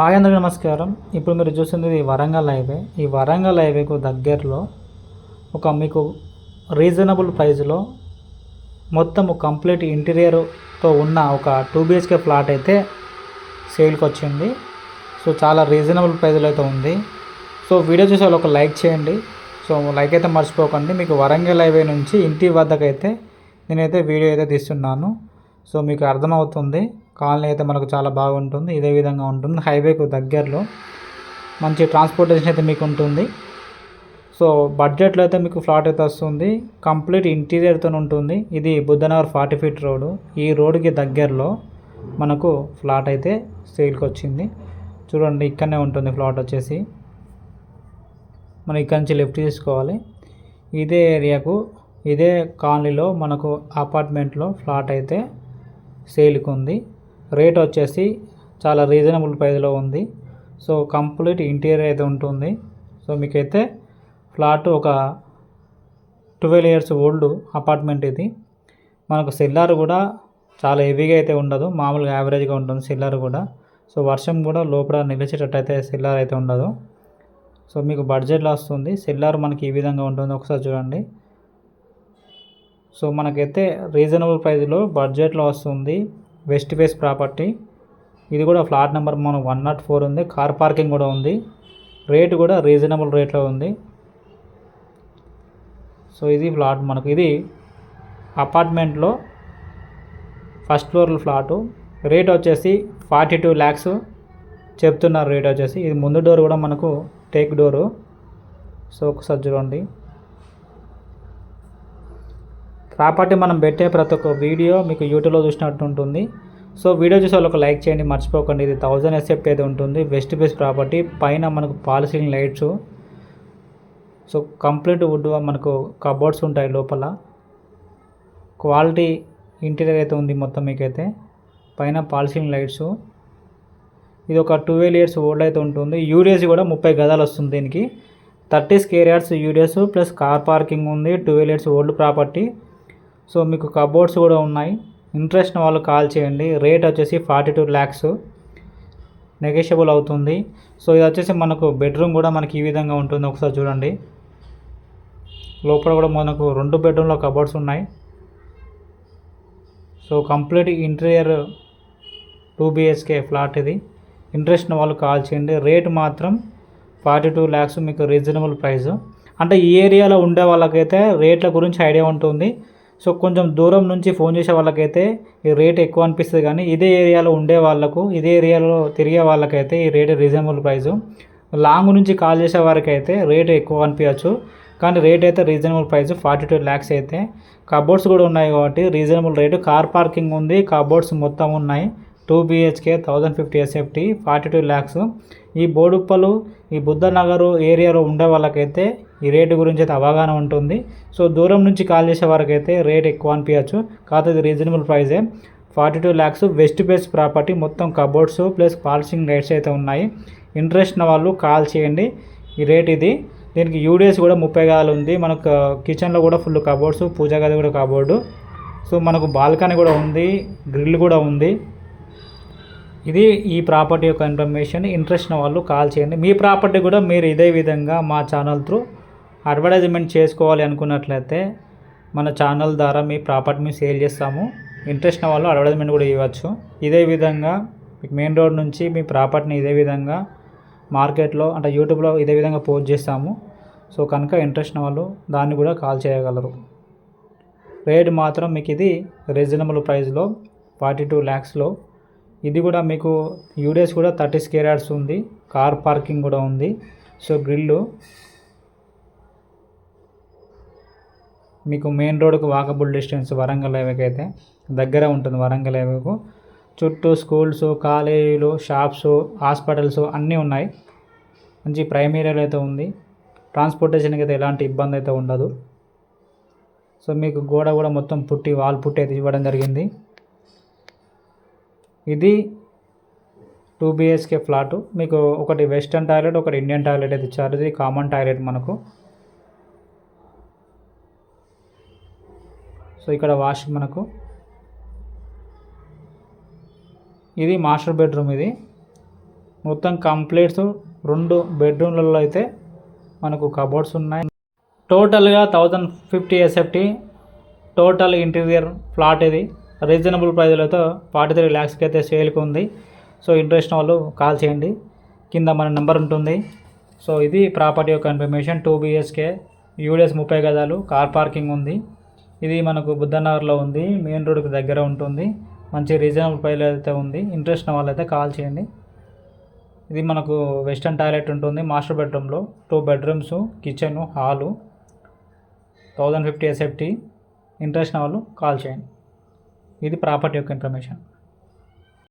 Hi అందరికీ నమస్కారం. ఇప్పుడు మీరు చూస్తున్నది ఇది వరంగల్ హైవే. ఈ వరంగల్ హైవేకు దగ్గరలో ఒక మీకు రీజనబుల్ ప్రైస్లో మొత్తం కంప్లీట్ ఇంటీరియర్తో ఉన్న ఒక టూ బిహెచ్కే ఫ్లాట్ అయితే సేల్కి వచ్చింది. సో చాలా రీజనబుల్ ప్రైస్లో అయితే ఉంది. సో వీడియో చూసే వాళ్ళు ఒక లైక్ చేయండి. సో లైక్ అయితే మర్చిపోకండి. మీకు వరంగల్ హైవే నుంచి ఇంటి వద్దకైతే నేనైతే వీడియో అయితే తీస్తున్నాను. సో మీకు అర్థమవుతుంది. కాలనీ అయితే మనకు చాలా బాగుంటుంది. ఇదే విధంగా ఉంటుంది. హైవేకు దగ్గరలో మంచి ట్రాన్స్పోర్టేషన్ అయితే మీకు ఉంటుంది. సో బడ్జెట్లో అయితే మీకు ఫ్లాట్ అయితే వస్తుంది. కంప్లీట్ ఇంటీరియర్తో ఉంటుంది. ఇది బుద్ధనగర్ ఫార్టీ ఫీట్ రోడ్. ఈ రోడ్కి దగ్గరలో మనకు ఫ్లాట్ అయితే సేల్కి వచ్చింది. చూడండి ఇక్కడనే ఉంటుంది ఫ్లాట్ వచ్చేసి. మనం ఇక్కడ నుంచి లెఫ్ట్ తీసుకోవాలి. ఇదే ఏరియాకు ఇదే కాలనీలో మనకు అపార్ట్మెంట్లో ఫ్లాట్ అయితే సేల్కి ఉంది. రేట్ వచ్చేసి చాలా రీజనబుల్ ప్రైస్లో ఉంది. సో కంప్లీట్ ఇంటీరియర్ అయితే ఉంటుంది. సో మీకైతే ఫ్లాట్ ఒక ట్వెల్వ్ ఇయర్స్ ఓల్డ్ అపార్ట్మెంట్ ఇది. మనకు సెల్లార్ కూడా చాలా హెవీగా అయితే ఉండదు. మామూలుగా యావరేజ్గా ఉంటుంది సెల్లార్ కూడా. సో వర్షం కూడా లోపల నిలిచేటట్టు అయితే సెల్లార్ అయితే ఉండదు. సో మీకు బడ్జెట్లో వస్తుంది. సెల్లార్ మనకి ఈ విధంగా ఉంటుంది. ఒకసారి చూడండి. సో మనకైతే రీజనబుల్ ప్రైస్లో బడ్జెట్లో వస్తుంది. West face property. ఇది కూడా ఫ్లాట్ నెంబర్ మనం వన్ నాట్ ఫోర్ ఉంది. కార్ పార్కింగ్ కూడా ఉంది. రేట్ కూడా రీజనబుల్ రేట్లో ఉంది. సో ఇది ఫ్లాట్ మనకు. ఇది అపార్ట్మెంట్లో ఫస్ట్ ఫ్లోర్ ఫ్లాటు. రేట్ వచ్చేసి ఫార్టీ టూ ల్యాక్స్ చెప్తున్నారు రేట్ వచ్చేసి. ఇది ముందు డోర్ కూడా మనకు టేక్ డోరు. సో ఒకసారి చూడండి. ప్రాపర్టీ మనం పెట్టే ప్రతి ఒక్క వీడియో మీకు యూట్యూబ్లో చూసినట్టు ఉంటుంది. సో వీడియో చూసే ఒక లైక్ చేయండి మర్చిపోకండి. ఇది థౌజండ్ ఎస్ఎఫ్ట్ అయితే ఉంటుంది. వెస్ట్ బేస్ ప్రాపర్టీ పైన మనకు false ceiling lights. So complete wood మనకు కబోర్డ్స్ ఉంటాయి లోపల. క్వాలిటీ ఇంటీరియర్ అయితే ఉంది మొత్తం మీకైతే. పైన పాలసీలింగ్ లైట్స్. ఇది ఒక ట్వెల్వ్ ఇయర్స్ ఓల్డ్ అయితే ఉంటుంది. యూడిఎస్ కూడా ముప్పై గదాలు వస్తుంది దీనికి. Thirty square yards UDS plus car parking ఉంది. Twelve years old property. So మీకు కబోర్డ్స్ కూడా ఉన్నాయి. ఇంట్రెస్ట్ వాళ్ళు కాల్ చేయండి. రేట్ వచ్చేసి ఫార్టీ టూ ల్యాక్స్ నెగోషియబుల్ అవుతుంది. సో ఇది వచ్చేసి మనకు బెడ్రూమ్ కూడా మనకి ఈ విధంగా ఉంటుంది. ఒకసారి చూడండి. లోపల కూడా మనకు రెండు బెడ్రూమ్లో కబోర్డ్స్ ఉన్నాయి. So complete interior two BHK flat ఇది. ఇంట్రెస్ట్ వాళ్ళు కాల్ చేయండి. రేట్ మాత్రం ఫార్టీ టూ ల్యాక్స్ మీకు రీజనబుల్ ప్రైస్ అంటే ఈ ఏరియాలో ఉండే వాళ్ళకైతే రేట్ల గురించి ఐడియా ఉంటుంది. సో కొంచెం దూరం నుంచి ఫోన్ చేసే వాళ్ళకైతే ఈ రేట్ ఎక్కువ అనిపిస్తుంది కానీ ఇదే ఏరియాలో ఉండే వాళ్ళకు ఇదే ఏరియాలో తిరిగే వాళ్ళకైతే ఈ రేట్ రీజనబుల్ ప్రైస్ లాంగ్ నుంచి కాల్ చేసే వారికి అయితే రేట్ ఎక్కువ అనిపించచ్చు. కానీ రేట్ అయితే reasonable price forty two lakhs అయితే. కబోర్డ్స్ కూడా ఉన్నాయి కాబట్టి రీజనబుల్ రేటు కార్ పార్కింగ్ ఉంది కబోర్డ్స్ మొత్తం ఉన్నాయి. Two BHK thousand fifty SFT forty two lakhs ఈ బోడుప్పలు ఈ బుద్ధనగరు ఏరియాలో ఉండే వాళ్ళకైతే ఈ రేటు గురించి అయితే అవగాహన ఉంటుంది. సో దూరం నుంచి కాల్ చేసే వారికైతే రేట్ ఎక్కువ అనిపించచ్చు. కాకపోతే ఇది reasonable ప్రైజే forty two lakhs west face property మొత్తం కబోర్డ్స్ ప్లస్ పాలిషింగ్ రేట్స్ అయితే ఉన్నాయి. ఇంట్రెస్ట్ ఉన్న వాళ్ళు కాల్ చేయండి. ఈ రేట్ ఇది. దీనికి యూడిఎస్ కూడా ముప్పై గాలు ఉంది. మనకు కిచెన్లో కూడా ఫుల్ కబోర్డ్స్ పూజా గది కూడా కబోర్డు సో మనకు బాల్కనీ కూడా ఉంది. గ్రిల్ కూడా ఉంది. ఇది ఈ ప్రాపర్టీ యొక్క ఇన్ఫర్మేషన్. ఇంట్రెస్ట్ ఉన్న వాళ్ళు కాల్ చేయండి. మీ ప్రాపర్టీ కూడా మీరు ఇదే విధంగా మా ఛానల్ త్రూ అడ్వర్టైజ్మెంట్ చేసుకోవాలి అనుకున్నట్లయితే మన ఛానల్ ద్వారా మీ ప్రాపర్టీని సేల్ చేస్తాము. ఇంట్రెస్ట్ ఉన్న వాళ్ళు అడ్వర్టైజ్మెంట్ కూడా ఇవ్వచ్చు. ఇదే విధంగా మెయిన్ రోడ్ నుంచి మీ ప్రాపర్టీని ఇదే విధంగా మార్కెట్లో అంటే యూట్యూబ్లో ఇదే విధంగా పోస్ట్ చేస్తాము. సో కనుక ఇంట్రెస్ట్ ఉన్న వాళ్ళు దాన్ని కూడా కాల్ చేయగలరు. రేట్ మాత్రం మీకు ఇది రీజనబుల్ ప్రైస్లో ఫార్టీ టూ ల్యాక్స్లో ఇది కూడా మీకు యూడిఎస్ కూడా థర్టీ స్కేర్ యార్డ్స్ ఉంది. కార్ పార్కింగ్ కూడా ఉంది. సో గ్రిల్లు మీకు మెయిన్ రోడ్కు వాకబుల్ డిస్టెన్స్ వరంగల్ హైవేకి అయితే దగ్గర ఉంటుంది వరంగల్ హైవేకు చుట్టూ స్కూల్స్ కాలేజీలు షాప్స్ హాస్పిటల్స్ అన్నీ ఉన్నాయి. మంచి ప్రైమ్ ఏరియాలో అయితే ఉంది. ట్రాన్స్పోర్టేషన్కి అయితే ఎలాంటి ఇబ్బంది అయితే ఉండదు. సో మీకు గోడ కూడా మొత్తం పుట్టి వాల్ పుట్టి అయితే ఇవ్వడం జరిగింది. ఇది టూ బిహెచ్కే ఫ్లాటు మీకు ఒకటి వెస్టర్న్ టాయిలెట్ ఒకటి ఇండియన్ టాయిలెట్ అయితే ఇచ్చారు. ఇది కామన్ టాయిలెట్ మనకు. సో ఇక్కడ వాష్ మనకు. ఇది మాస్టర్ బెడ్రూమ్ ఇది. మొత్తం కంప్లీట్స్ రెండు బెడ్రూమ్లలో అయితే మనకు కబోర్డ్స్ ఉన్నాయి. టోటల్గా thousand fifty SFT total interior flat ఇది. రీజనబుల్ ప్రైజ్లతో ఫార్టీ త్రీ ల్యాక్స్కి అయితే సేల్కి ఉంది. సో ఇంట్రెస్ట్ వాళ్ళు కాల్ చేయండి. కింద మన నెంబర్ ఉంటుంది. సో ఇది ప్రాపర్టీ యొక్క ఇన్ఫర్మేషన్ టూ బిఎస్కే యూడిఎస్ ముప్పై గజాలు కార్ పార్కింగ్ ఉంది. ఇది మనకు బుద్ధనగర్లో ఉంది. మెయిన్ రోడ్కి దగ్గర ఉంటుంది. మంచి రీజనబుల్ ప్రైస్ అయితే ఉంది. ఇంట్రెస్ట్ ఉన్న వాళ్ళైతే కాల్ చేయండి. ఇది మనకు వెస్టర్న్ టాయిలెట్ ఉంటుంది. మాస్టర్ బెడ్రూమ్లో two bedrooms kitchen hall thousand fifty SFT. Interest ఉన్న వాళ్ళు కాల్ చేయండి. ఇది ప్రాపర్టీ యొక్క ఇన్ఫర్మేషన్.